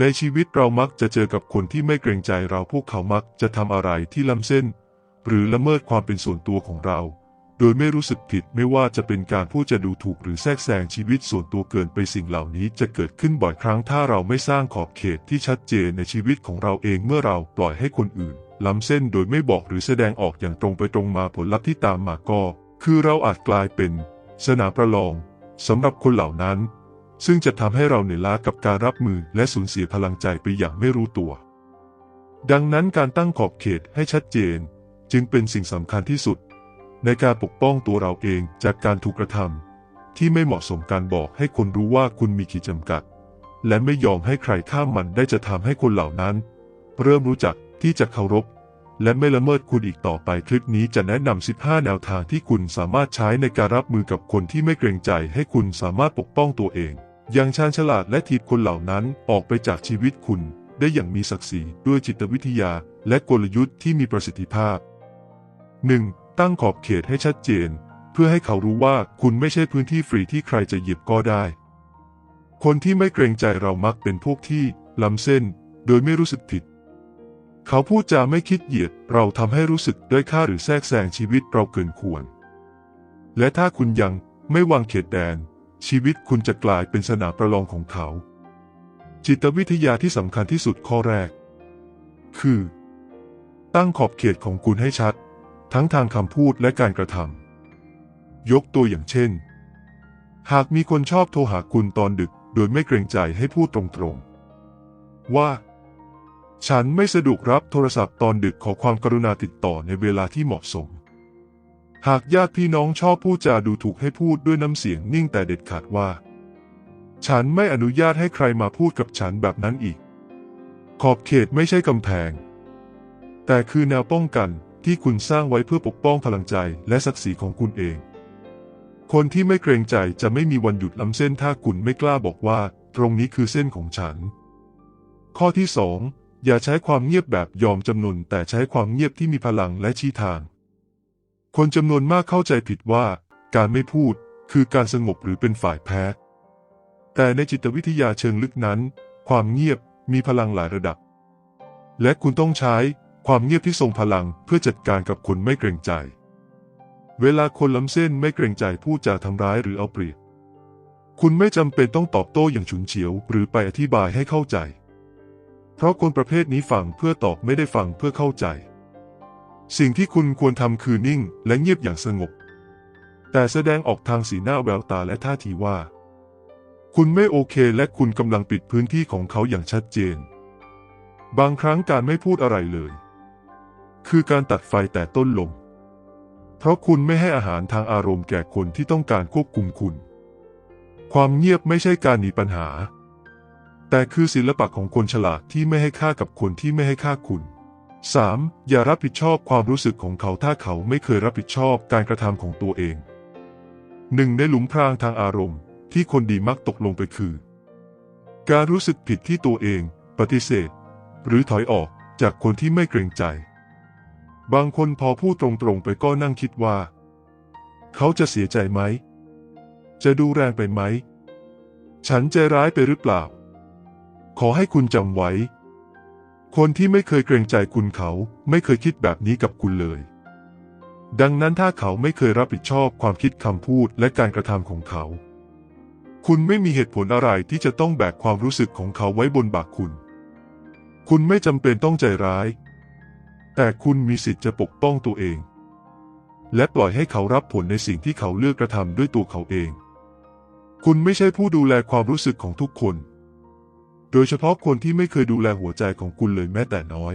ในชีวิตเรามักจะเจอกับคนที่ไม่เกรงใจเราพวกเขามักจะทำอะไรที่ล้ำเส้น หรือละเมิดความเป็นส่วนตัวของเรา โดยไม่รู้สึกผิดไม่ว่าจะเป็นการพูดจะดูถูกหรือแทรกแซงชีวิตส่วนตัวเกินไปสิ่งเหล่านี้จะเกิดขึ้นบ่อยครั้งถ้าเราไม่สร้างขอบเขตที่ชัดเจนในชีวิตของเราเองเมื่อเราปล่อยให้คนอื่นล้ำเส้นโดยไม่บอกหรือแสดงออกอย่างตรงไปตรงมาผลลัพธ์ที่ตามมาก็ คือเราอาจกลายเป็น สนามประลองสำหรับคนเหล่านั้น ซึ่งจะทำให้เราเหนื่อยล้ากับการรับมือและสูญเสียพลังใจไปอย่างไม่รู้ตัว ดังนั้นการตั้งขอบเขตให้ชัดเจน จึงเป็นสิ่งสำคัญที่สุด ในการปกป้องตัวเราเองจากการถูกกระทำที่ไม่เหมาะสมการบอกให้คนรู้ว่าคุณมีขีดจำกัด และไม่ยอมให้ใครข้ามมันได้จะทำให้คนเหล่านั้น เริ่มรู้จักที่จะเคารพและไม่ละเมิดคุณอีกต่อไปคลิปนี้จะแนะนำ 15 แนวทางที่คุณสามารถใช้ในการรับมือกับคนที่ไม่เกรงใจให้คุณสามารถปกป้องตัวเอง อย่างชาญฉลาดและทีบคนเหล่านั้นออกไปจากชีวิตคุณ ได้อย่างมีศักดิ์ศรีด้วยจิตวิทยาและกลยุทธ์ที่มีประสิทธิภาพ 1. ตั้งขอบเขตให้ชัดเจน เพื่อให้เขารู้ว่าคุณไม่ใช่พื้นที่ฟรีที่ใครจะหยิบก็ได้ คนที่ไม่เกรงใจเรามักเป็นพวกที่ล้ำเส้น โดยไม่รู้สึกผิด เขาพูดจาไม่คิดเหยียดเราทำให้รู้สึกด้อยค่าหรือแทรกแซงชีวิตเราเกินควร และถ้าคุณยังไม่วางเขตแดน ชีวิตคุณจะกลายเป็นสนามประลองของเขา จิตวิทยาที่สำคัญที่สุดข้อแรก คือ ตั้งขอบเขตของคุณให้ชัด ทั้งทางคำพูดและการกระทำยกตัวอย่างเช่น หากมีคนชอบโทรหาคุณตอนดึก โดยไม่เกรงใจให้พูดตรงๆ ว่า ฉันไม่สะดวกรับโทรศัพท์ตอนดึกขอความกรุณาติดต่อในเวลาที่เหมาะสม หากญาติพี่น้องชอบพูดจาดูถูกให้พูดด้วยน้ำเสียงนิ่งแต่เด็ดขาดว่า ฉันไม่อนุญาตให้ใครมาพูดกับฉันแบบนั้นอีก ขอบเขตไม่ใช่กำแพง แต่คือแนวป้องกันที่คุณสร้างไว้เพื่อปกป้องพลังใจและศักดิ์ศรีของคุณเอง คนที่ไม่เกรงใจจะไม่มีวันหยุดล้ำเส้นถ้าคุณไม่กล้าบอกว่า ตรงนี้คือเส้นของฉัน ข้อที่สองอย่าใช้ความเงียบแบบยอมจำนนแต่ใช้ความเงียบที่มีพลังและชี้ทาง คนจำนวนมากเข้าใจผิดว่า การไม่พูดคือการสงบหรือเป็นฝ่ายแพ้ แต่ในจิตวิทยาเชิงลึกนั้น ความเงียบมีพลังหลายระดับ และคุณต้องใช้ความเงียบที่ทรงพลังเพื่อจัดการกับคนไม่เกรงใจ เวลาคนล้ำเส้นไม่เกรงใจพูดจาทำร้ายหรือเอาเปรียบ คุณไม่จำเป็นต้องตอบโต้อย่างฉุนเฉียว หรือไปอธิบายให้เข้าใจ เพราะคนประเภทนี้ฟังเพื่อตอบไม่ได้ฟังเพื่อเข้าใจ สิ่งที่คุณควรทำคือนิ่งและเงียบอย่างสงบ แต่แสดงออกทางสีหน้าแววตาและท่าทีว่า คุณไม่โอเคและคุณกำลังปิดพื้นที่ของเขาอย่างชัดเจน บางครั้งการไม่พูดอะไรเลย คือการตัดไฟแต่ต้นลม เพราะคุณไม่ให้อาหารทางอารมณ์แก่คนที่ต้องการควบคุมคุณ ความเงียบไม่ใช่การหนีปัญหา แต่คือศิลปะของคนฉลาดที่ไม่ให้ค่ากับคนที่ไม่ให้ค่าคุณ 3. อย่ารับผิดชอบความรู้สึกของเขาถ้าเขาไม่เคยรับผิดชอบการกระทำของตัวเองหนึ่งในหลุมพรางทางอารมณ์ ที่คนดีมักตกลงไปคือ การรู้สึกผิดที่ตัวเอง ปฏิเสธ หรือถอยออกจากคนที่ไม่เกรงใจ บางคนพอพูดตรงๆไปก็นั่งคิดว่า เขาจะเสียใจไหม จะดูแรงไปไหม ฉันใจร้ายไปหรือเปล่า ขอให้คุณจำไว้ คนที่ไม่เคยเกรงใจคุณเขาไม่เคยคิดแบบนี้กับคุณเลย ดังนั้นถ้าเขาไม่เคยรับผิดชอบความคิดคำพูดและการกระทำของเขา คุณไม่มีเหตุผลอะไรที่จะต้องแบกความรู้สึกของเขาไว้บนบ่าคุณ คุณไม่จำเป็นต้องใจร้าย แต่คุณมีสิทธิ์จะปกป้องตัวเอง และปล่อยให้เขารับผลในสิ่งที่เขาเลือกกระทำด้วยตัวเขาเอง คุณไม่ใช่ผู้ดูแลความรู้สึกของทุกคน ดยเฉพาะคนที่ไม่เคยดูแลหัวใจของคุณเลยแม้แต่น้อย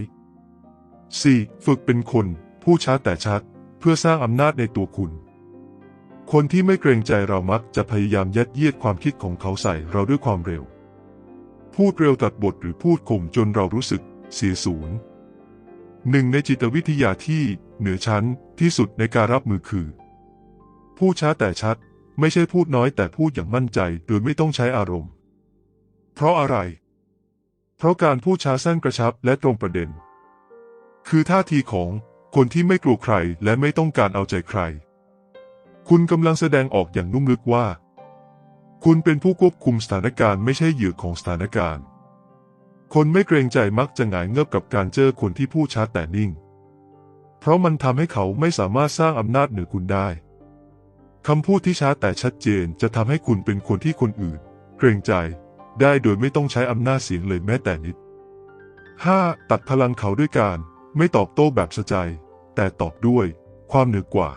4. ฝึกเป็นคน ผู้ช้าแต่ชัด เพื่อสร้างอำนาจในตัวคุณ คนที่ไม่เกรงใจเรามักจะพยายามยัดเยียดความคิดของเขาใส่เราด้วยความเร็ว พูดเร็วตัดบทหรือพูดข่มจนเรารู้สึกเสียศูนย์หนึ่งในจิตวิทยาที่เหนือชั้นที่สุดในการรับมือคือพูดช้าแต่ชัด ไม่ใช่พูดน้อยแต่พูดอย่างมั่นใจโดยไม่ต้องใช้อารมณ์ เพราะอะไร เพราะการพูดช้าสั้นกระชับและตรงประเด็น คือท่าทีของคนที่ไม่กลัวใครและไม่ต้องการเอาใจใคร คุณกำลังแสดงออกอย่างนุ่มลึกว่า คุณเป็นผู้ควบคุมสถานการณ์ไม่ใช่เหยื่อของสถานการณ์ คนไม่เกรงใจมักจะหงายเงือบกับการเจอคนที่พูดช้าแต่นิ่ง เพราะมันทำให้เขาไม่สามารถสร้างอำนาจเหนือคุณได้คำพูดที่ช้าแต่ชัดเจนจะทำให้คุณเป็นคนที่คนอื่น เกรงใจ ได้โดยไม่ต้องใช้อำนาจเสียงเลยแม้แต่นิด 5. ตัดพลังเขาด้วยการ ไม่ตอบโต้แบบสะใจ แต่ตอบด้วย ความเหนือกว่า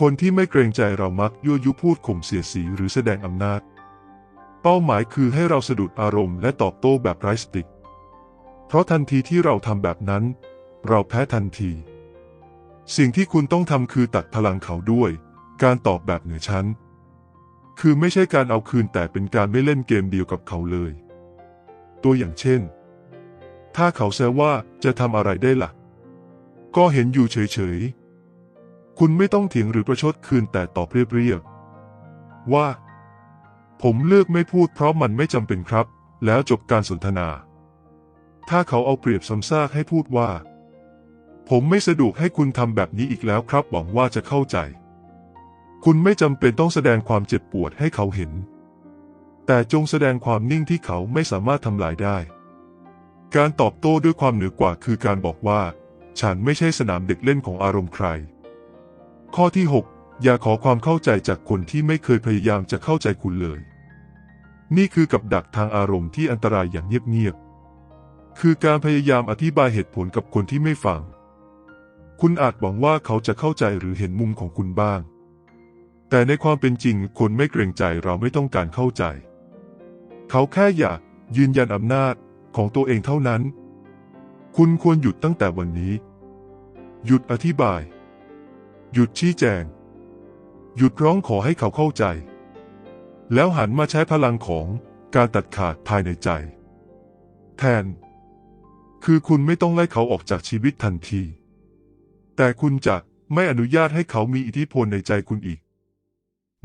คนที่ไม่เกรงใจเรามักยั่วยุพูดข่มเสียสีหรือแสดงอำนาจ เป้าหมายคือให้เราสะดุดอารมณ์และตอบโต้แบบไร้สติ เพราะทันทีที่เราทำแบบนั้น เราแพ้ทันที สิ่งที่คุณต้องทำคือตัดพลังเขาด้วย การตอบแบบเหนือชั้น คือไม่ใช่การเอาคืนแต่เป็นการไม่เล่นเกมเดียวกับเขาเลย ตัวอย่างเช่น ถ้าเขาแซวว่าจะทำอะไรได้ละ่ะ ก็เห็นอยู่เฉยๆ คุณไม่ต้องเถียงหรือประชดคืนแต่ตอบเรียบๆ ว่า ผมเลือกไม่พูดเพราะมันไม่จำเป็นครับ แล้วจบการสนทนา ถ้าเขาเอาเปรียบซ้ำซากให้พูดว่า ผมไม่สะดวกให้คุณทำแบบนี้อีกแล้วครับหวังว่าจะเข้าใจ คุณไม่จำเป็นต้องแสดงความเจ็บปวดให้เขาเห็น แต่จงแสดงความนิ่งที่เขาไม่สามารถทำลายได้ การตอบโต้ด้วยความเหนือกว่าคือการบอกว่า ฉันไม่ใช่สนามเด็กเล่นของอารมณ์ใคร ข้อที่ 6 อย่าขอความเข้าใจจากคนที่ไม่เคยพยายามจะเข้าใจคุณเลย นี่คือกับดักทางอารมณ์ที่อันตรายอย่างเงียบๆ คือการพยายามอธิบายเหตุผลกับคนที่ไม่ฟัง คุณอาจหวังว่าเขาจะเข้าใจหรือเห็นมุมของคุณบ้าง แต่ในความเป็นจริงคนไม่เกรงใจเราไม่ต้องการเข้าใจ เขาแค่อยากยืนยันอำนาจของตัวเองเท่านั้น คุณควรหยุดตั้งแต่วันนี้ หยุดอธิบาย หยุดชี้แจง หยุดร้องขอให้เขาเข้าใจ แล้วหันมาใช้พลังของการตัดขาดภายในใจ แทน คือคุณไม่ต้องไล่เขาออกจากชีวิตทันที แต่คุณจะไม่อนุญาตให้เขามีอิทธิพลในใจคุณอีก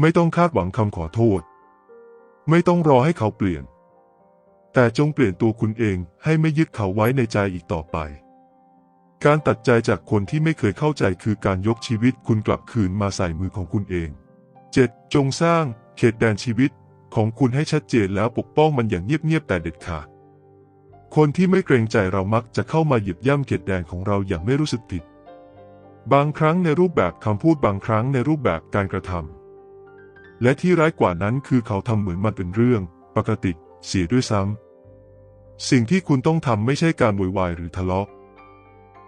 ไม่ต้องคาดหวังคำขอโทษ ไม่ต้องรอให้เขาเปลี่ยน แต่จงเปลี่ยนตัวคุณเองให้ไม่ยึดเขาไว้ในใจอีกต่อไป การตัดใจจากคนที่ไม่เคยเข้าใจคือการยกชีวิตคุณกลับคืนมาใส่มือของคุณเอง 7. จงสร้างเขตแดนชีวิตของคุณให้ชัดเจนแล้วปกป้องมันอย่างเงียบๆแต่เด็ดขาด คนที่ไม่เกรงใจเรามักจะเข้ามาหยิบย่ำเขตแดนของเราอย่างไม่รู้สึกผิด บางครั้งในรูปแบบคำพูดบางครั้งในรูปแบบการกระทำ และที่ร้ายกว่านั้นคือเขาทำเหมือนมันเป็นเรื่อง ปกติเสียด้วยซ้ำ สิ่งที่คุณต้องทำไม่ใช่การโวยวายหรือทะเลาะ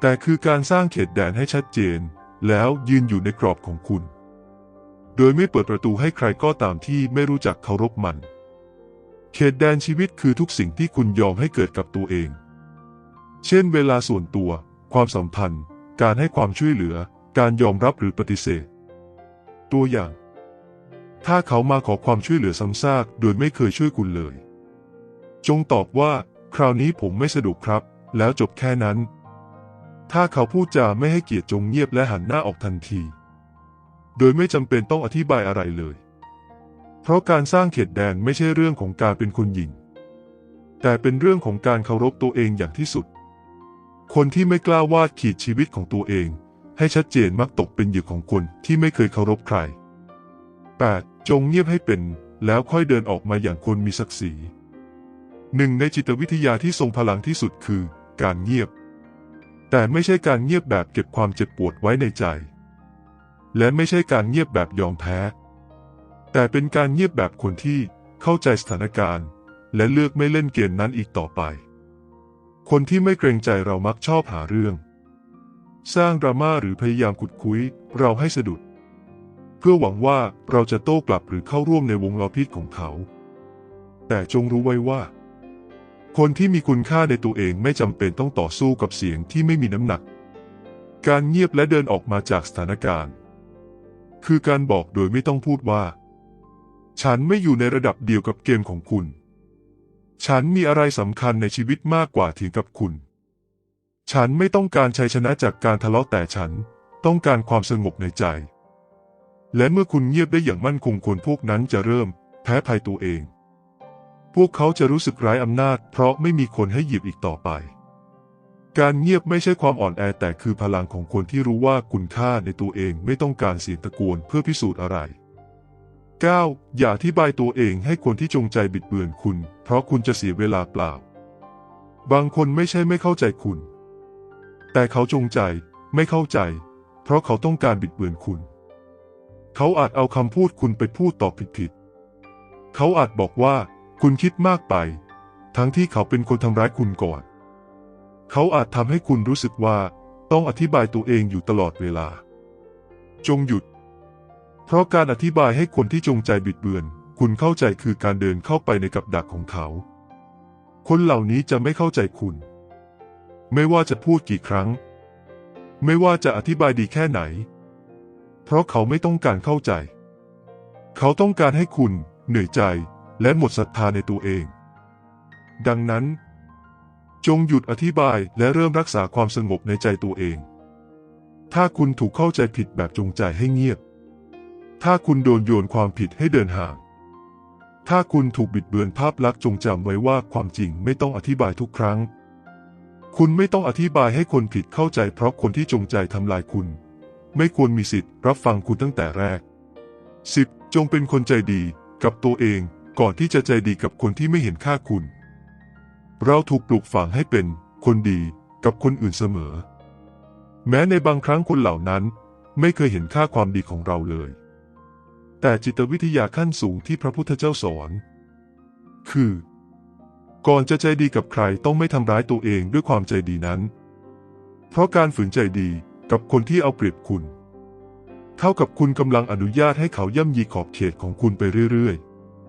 แต่คือการสร้างเขตแดนให้ชัดเจน แล้วยืนอยู่ในกรอบของคุณ โดยไม่เปิดประตูให้ใครก็ตามที่ไม่รู้จักเคารพมัน เขตแดนชีวิตคือทุกสิ่งที่คุณยอมให้เกิดกับตัวเอง เช่น เวลาส่วนตัว ความสัมพันธ์ การให้ความช่วยเหลือ การยอมรับหรือปฏิเสธ ตัวอย่าง ถ้าเขามาขอความช่วยเหลือซ้ำซากโดยไม่เคยช่วยคุณเลย จงตอบว่า คราวนี้ผมไม่สะดวกครับ แล้วจบแค่นั้น ถ้าเขาพูดจาไม่ให้เกียรติจงเงียบและหันหน้าออกทันที โดยไม่จำเป็นต้องอธิบายอะไรเลย เพราะการสร้างเขตแดนไม่ใช่เรื่องของการเป็นคนหญิง แต่เป็นเรื่องของการเคารพตัวเองอย่างที่สุด คนที่ไม่กล้าวาดขีดชีวิตของตัวเอง ให้ชัดเจนมักตกเป็นเหยื่อของคนที่ไม่เคยเคารพใคร 8. จงเงียบให้เป็น แล้วค่อยเดินออกมาอย่างคนมีศักดิ์ศรีหนึ่งในจิตวิทยาที่ทรงพลังที่สุดคือ การเงียบ แต่ไม่ใช่การเงียบแบบเก็บความเจ็บปวดไว้ในใจ และไม่ใช่การเงียบแบบยอมแพ้ แต่เป็นการเงียบแบบคนที่เข้าใจสถานการณ์ และเลือกไม่เล่นเกมนั้นอีกต่อไป คนที่ไม่เกรงใจเรามักชอบหาเรื่อง สร้างดราม่าหรือพยายามขุดคุยเราให้สะดุด เพื่อหวังว่าเราจะโต้กลับหรือเข้าร่วมในวงล้อพิษของเขา แต่จงรู้ไว้ว่า คนที่มีคุณค่าในตัวเองไม่จำเป็นต้องต่อสู้กับเสียงที่ไม่มีน้ำหนัก การเงียบและเดินออกมาจากสถานการณ์ คือการบอกโดยไม่ต้องพูดว่า ฉันไม่อยู่ในระดับเดียวกับเกมของคุณ ฉันมีอะไรสำคัญในชีวิตมากกว่าถียงกับคุณ ฉันไม่ต้องการชัยชนะจากการทะเลาะแต่ฉันต้องการความสงบในใจ และเมื่อคุณเงียบได้อย่างมั่นคงคนพวกนั้นจะเริ่ม แพ้ภัยตัวเอง พวกเขาจะรู้สึกไร้อำนาจ เพราะไม่มีคนให้หยิบอีกต่อไป การเงียบไม่ใช่ความอ่อนแอแต่คือพลังของคนที่รู้ว่าคุณค่าในตัวเองไม่ต้องการเสียงตะโกนเพื่อพิสูจน์อะไร 9. อย่าอธิบายตัวเองให้คนที่จงใจบิดเบือนคุณ เพราะคุณจะเสียเวลาเปล่า บางคนไม่ใช่ไม่เข้าใจคุณ แต่เขาจงใจไม่เข้าใจ เพราะเขาต้องการบิดเบือนคุณ เขาอาจเอาคำพูดคุณไปพูดต่อผิดๆเขาอาจบอกว่าคุณคิดมากไป ทั้งที่เขาเป็นคนทำร้ายคุณก่อน เขาอาจทำให้คุณรู้สึกว่าต้องอธิบายตัวเองอยู่ตลอดเวลา จงหยุด เพราะการอธิบายให้คนที่จงใจบิดเบือน คุณเข้าใจคือการเดินเข้าไปในกับดักของเขา คนเหล่านี้จะไม่เข้าใจคุณ ไม่ว่าจะพูดกี่ครั้ง ไม่ว่าจะอธิบายดีแค่ไหน เพราะเขาไม่ต้องการเข้าใจ เขาต้องการให้คุณเหนื่อยใจและหมดศรัทธาในตัวเอง ดังนั้น จงหยุดอธิบายและเริ่มรักษาความสงบในใจตัวเอง ถ้าคุณถูกเข้าใจผิดแบบจงใจให้เงียบ ถ้าคุณโดนโยนความผิดให้เดินห่าง ถ้าคุณถูกบิดเบือนภาพลักษณ์จงจำไว้ว่าความจริงไม่ต้องอธิบายทุกครั้ง คุณไม่ต้องอธิบายให้คนผิดเข้าใจเพราะคนที่จงใจทำลายคุณ ไม่ควรมีสิทธิ์รับฟังคุณตั้งแต่แรก 10. จงเป็นคนใจดีกับตัวเองก่อนที่จะใจดีกับคนที่ไม่เห็นค่าคุณ เราถูกปลูกฝังให้เป็นคนดีกับคนอื่นเสมอ แม้ในบางครั้งคนเหล่านั้นไม่เคยเห็นค่าความดีของเราเลย แต่จิตวิทยาขั้นสูงที่พระพุทธเจ้าสอน คือ ก่อนจะใจดีกับใครต้องไม่ทำร้ายตัวเองด้วยความใจดีนั้น เพราะการฝืนใจดี กับคนที่เอาเปรียบคุณ เท่ากับคุณกำลังอนุญาตให้เขาย่ำยีขอบเขตของคุณไปเรื่อย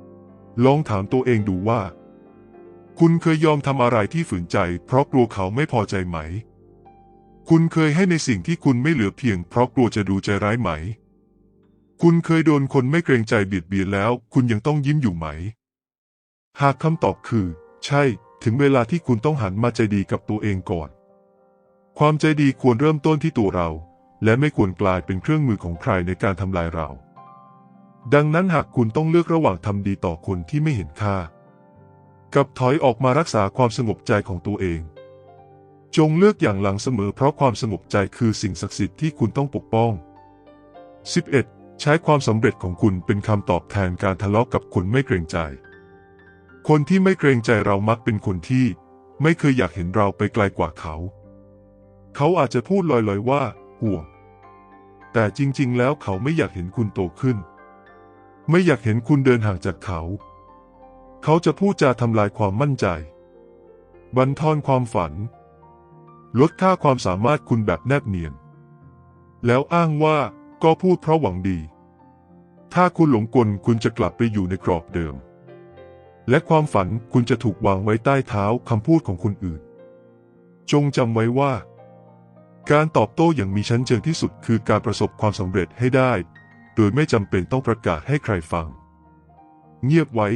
ๆ ลองถามตัวเองดูว่า คุณเคยยอมทำอะไรที่ฝืนใจ เพราะกลัวเขาไม่พอใจไหม คุณเคยให้ในสิ่งที่คุณไม่เหลือเพียง เพราะกลัวจะดูใจร้ายไหม คุณเคยโดนคนไม่เกรงใจเบียดเบียนแล้ว คุณยังต้องยิ้มอยู่ไหม หากคำตอบคือ ใช่ ถึงเวลาที่คุณต้องหันมาใจดีกับตัวเองก่อน ความใจดีควรเริ่มต้นที่ตัวเรา และไม่ควรกลายเป็นเครื่องมือของใครในการทำลายเรา ดังนั้นหากคุณต้องเลือกระหว่างทำดีต่อคนที่ไม่เห็นค่า กับถอยออกมารักษาความสงบใจของตัวเอง จงเลือกอย่างหลังเสมอเพราะความสงบใจคือสิ่งศักดิ์สิทธิ์ที่คุณต้องปกป้อง 11. ใช้ความสำเร็จของคุณเป็นคำตอบแทนการทะเลาะกับคนไม่เกรงใจ คนที่ไม่เกรงใจเรามักเป็นคนที่ ไม่เคยอยากเห็นเราไปไกลกว่าเขา เขาอาจจะพูดลอยๆว่าห่วง แต่จริงๆ แล้วเขาไม่อยากเห็นคุณโตขึ้น ไม่อยากเห็นคุณเดินห่างจากเขา เขาจะพูดจาทำลายความมั่นใจ บันทอนความฝัน ลดค่าความสามารถคุณแบบแนบเนียน แล้วอ้างว่าก็พูดเพราะหวังดี ถ้าคุณหลงกลคุณจะกลับไปอยู่ในกรอบเดิม และความฝันคุณจะถูกวางไว้ใต้เท้าคำพูดของคนอื่น จงจำไว้ว่า การตอบโต้อย่างมีชั้นเชิงที่สุดคือการประสบความสำเร็จให้ได้ โดยไม่จำเป็นต้องประกาศให้ใครฟัง เงียบไว้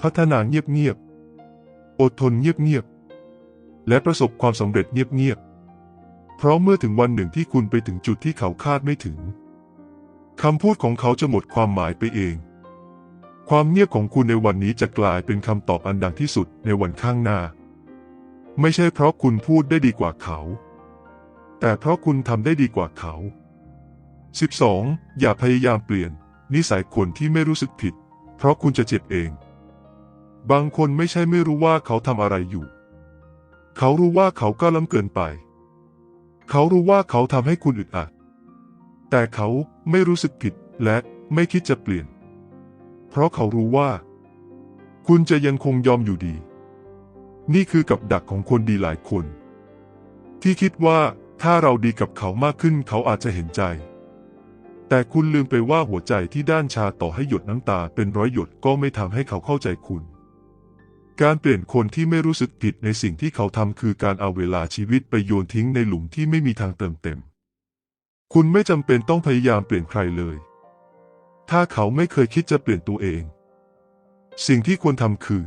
พัฒนาเงียบๆอดทนเงียบๆและประสบความสำเร็จเงียบๆเพราะเมื่อถึงวันหนึ่งที่คุณไปถึงจุดที่เขาคาดไม่ถึงคำพูดของเขาจะหมดความหมายไปเอง ความเงียบของคุณในวันนี้จะกลายเป็นคำตอบอันดังที่สุดในวันข้างหน้า ไม่ใช่เพราะคุณพูดได้ดีกว่าเขา แต่เพราะคุณทำได้ดีกว่าเขา 12. อย่าพยายามเปลี่ยน นิสัยคนที่ไม่รู้สึกผิด เพราะคุณจะเจ็บเอง บางคนไม่ใช่ไม่รู้ว่าเขาทำอะไรอยู่ เขารู้ว่าเขาก้าล้ำเกินไป เขารู้ว่าเขาทำให้คุณอึดอัด แต่เขาไม่รู้สึกผิดและไม่คิดจะเปลี่ยน เพราะเขารู้ว่า คุณจะยังคงยอมอยู่ดี นี่คือกับดักของคนดีหลายคน ที่คิดว่า ถ้าเราดีกับเขามากขึ้นเขาอาจจะเห็นใจ แต่คุณลืมไปว่าหัวใจที่ด้านชาต่อให้หยดน้ำตาเป็นร้อยหยดก็ไม่ทำให้เขาเข้าใจคุณ การเปลี่ยนคนที่ไม่รู้สึกผิดในสิ่งที่เขาทำคือการเอาเวลาชีวิตไปโยนทิ้งในหลุมที่ไม่มีทางเติมเต็ม คุณไม่จำเป็นต้องพยายามเปลี่ยนใครเลย ถ้าเขาไม่เคยคิดจะเปลี่ยนตัวเอง สิ่งที่ควรทำคือ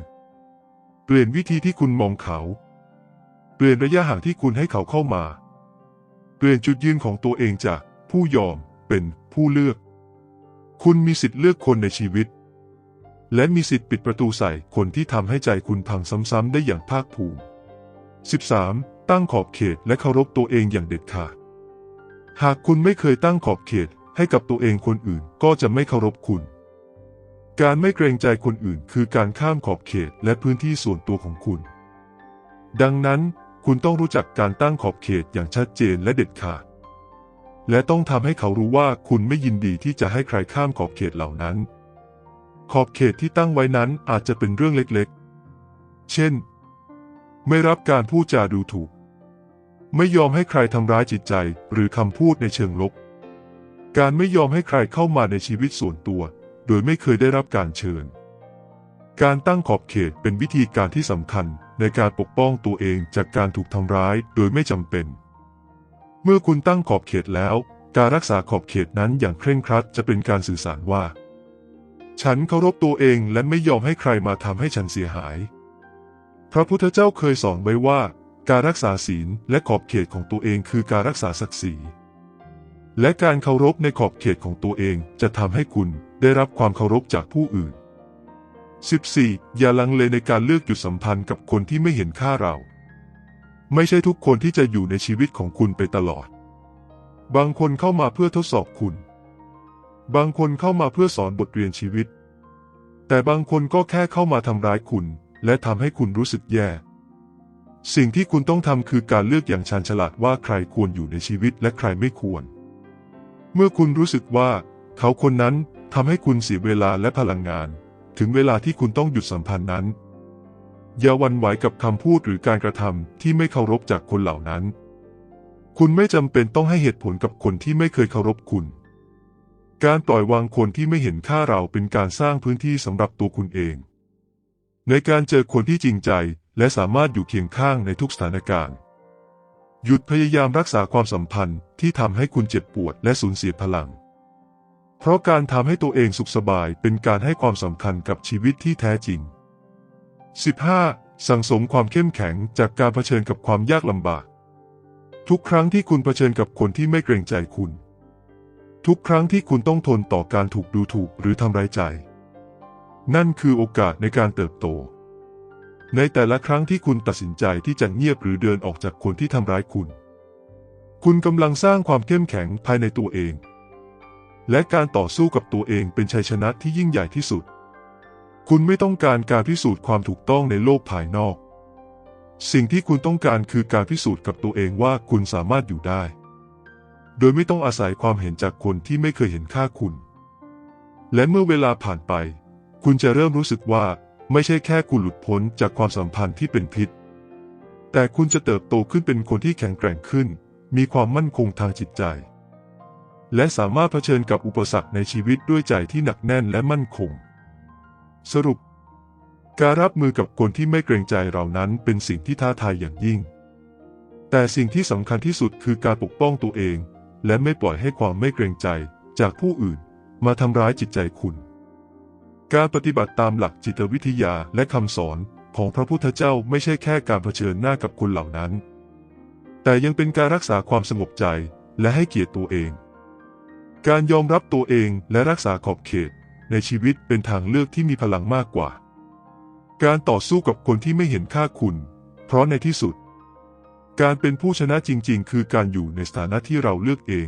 เปลี่ยนวิธีที่คุณมองเขา เปลี่ยนระยะห่างที่คุณให้เขาเข้ามา เปลี่ยนจุดยืนของตัวเองจากผู้ยอมเป็นผู้เลือก คุณมีสิทธิ์เลือกคนในชีวิต และมีสิทธิ์ปิดประตูใส่คนที่ทำให้ใจคุณพังซ้ำๆได้อย่างภาคภูมิ 13. ตั้งขอบเขตและเคารพตัวเองอย่างเด็ดขาด หากคุณไม่เคยตั้งขอบเขตให้กับตัวเองคนอื่นก็จะไม่เคารพคุณ การไม่เกรงใจคนอื่นคือการข้ามขอบเขตและพื้นที่ส่วนตัวของคุณ ดังนั้น คุณต้องรู้จักการตั้งขอบเขตอย่างชัดเจนและเด็ดขาด และต้องทำให้เขารู้ว่าคุณไม่ยินดีที่จะให้ใครข้ามขอบเขตเหล่านั้น ขอบเขตที่ตั้งไว้นั้นอาจจะเป็นเรื่องเล็กๆ เช่น ไม่รับการพูดจาดูถูก ไม่ยอมให้ใครทำร้ายจิตใจหรือคำพูดในเชิงลบ การไม่ยอมให้ใครเข้ามาในชีวิตส่วนตัว โดยไม่เคยได้รับการเชิญ การตั้งขอบเขตเป็นวิธีการที่สำคัญในการปกป้องตัวเองจากการถูกทำร้ายโดยไม่จำเป็น เมื่อคุณตั้งขอบเขตแล้ว การรักษาขอบเขตนั้นอย่างเคร่งครัดจะเป็นการสื่อสารว่า ฉันเคารพตัวเองและไม่ยอมให้ใครมาทำให้ฉันเสียหาย พระพุทธเจ้าเคยสอนไว้ว่า การรักษาศีลและขอบเขตของตัวเองคือการรักษาศักดิ์ศรีและการเคารพในขอบเขตของตัวเองจะทำให้คุณได้รับความเคารพจากผู้อื่น 14. อย่าลังเลในการเลือกจุดสัมพันธ์กับคนที่ไม่เห็นค่าเรา ไม่ใช่ทุกคนที่จะอยู่ในชีวิตของคุณไปตลอด บางคนเข้ามาเพื่อทดสอบคุณ บางคนเข้ามาเพื่อสอนบทเรียนชีวิต แต่บางคนก็แค่เข้ามาทำร้ายคุณ และทำให้คุณรู้สึกแย่ สิ่งที่คุณต้องทำคือการเลือกอย่างชาญฉลาดว่าใครควรอยู่ในชีวิตและใครไม่ควร เมื่อคุณรู้สึกว่า เขาคนนั้นทำให้คุณเสียเวลาและพลังงาน ถึงเวลาที่คุณต้องหยุดสัมพันธ์นั้น อย่าวันไหวกับคำพูดหรือการกระทำที่ไม่เคารพจากคนเหล่านั้น คุณไม่จำเป็นต้องให้เหตุผลกับคนที่ไม่เคยเคารพคุณ การปล่อยวางคนที่ไม่เห็นค่าเราเป็นการสร้างพื้นที่สำหรับตัวคุณเอง ในการเจอคนที่จริงใจและสามารถอยู่เคียงข้างในทุกสถานการณ์ หยุดพยายามรักษาความสัมพันธ์ที่ทำให้คุณเจ็บปวดและสูญเสียพลัง เพราะการทำให้ตัวเองสุขสบายเป็นการให้ความสำคัญกับชีวิตที่แท้จริง 15. สั่งสมความเข้มแข็งจากการเผชิญกับความยากลำบาก ทุกครั้งที่คุณเผชิญกับคนที่ไม่เกรงใจคุณ ทุกครั้งที่คุณต้องทนต่อการถูกดูถูกหรือทำร้ายใจ นั่นคือโอกาสในการเติบโต ในแต่ละครั้งที่คุณตัดสินใจที่จะเงียบหรือเดินออกจากคนที่ทำร้ายคุณ คุณกำลังสร้างความเข้มแข็งภายในตัวเอง และการต่อสู้กับตัวเองเป็นชัยชนะที่ยิ่งใหญ่ที่สุด คุณไม่ต้องการการพิสูจน์ความถูกต้องในโลกภายนอก สิ่งที่คุณต้องการคือการพิสูจน์กับตัวเองว่าคุณสามารถอยู่ได้ โดยไม่ต้องอาศัยความเห็นจากคนที่ไม่เคยเห็นค่าคุณ และเมื่อเวลาผ่านไป คุณจะเริ่มรู้สึกว่าไม่ใช่แค่คุณหลุดพ้นจากความสัมพันธ์ที่เป็นพิษ แต่คุณจะเติบโตขึ้นเป็นคนที่แข็งแกร่งขึ้น มีความมั่นคงทางจิตใจ และสามารถเผชิญกับอุปสรรคในชีวิตด้วยใจที่หนักแน่นและมั่นคง สรุป การรับมือกับคนที่ไม่เกรงใจเรานั้นเป็นสิ่งที่ท้าทายอย่างยิ่ง แต่สิ่งที่สำคัญที่สุดคือการปกป้องตัวเอง และไม่ปล่อยให้ความไม่เกรงใจจากผู้อื่น มาทำร้ายจิตใจคุณ การปฏิบัติตามหลักจิตวิทยาและคำสอนของพระพุทธเจ้าไม่ใช่แค่การเผชิญหน้ากับคนเหล่านั้น แต่ยังเป็นการรักษาความสงบใจและให้เกียรติตัวเอง การยอมรับตัวเองและรักษาขอบเขตในชีวิตเป็นทางเลือกที่มีพลังมากกว่า การต่อสู้กับคนที่ไม่เห็นค่าคุณ เพราะในที่สุด การเป็นผู้ชนะจริง ๆ คือการอยู่ในสถานะที่เราเลือกเอง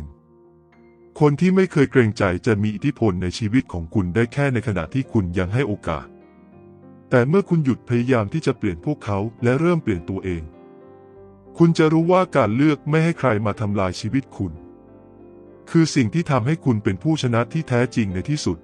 คนที่ไม่เคยเกรงใจจะมีอิทธิพลในชีวิตของคุณได้แค่ในขณะที่คุณยังให้โอกาส แต่เมื่อคุณหยุดพยายามที่จะเปลี่ยนพวกเขาและเริ่มเปลี่ยนตัวเอง คุณจะรู้ว่าการเลือกไม่ให้ใครมาทำลายชีวิตคุณ คือสิ่งที่ทำให้คุณเป็นผู้ชนะที่แท้จริงในที่สุด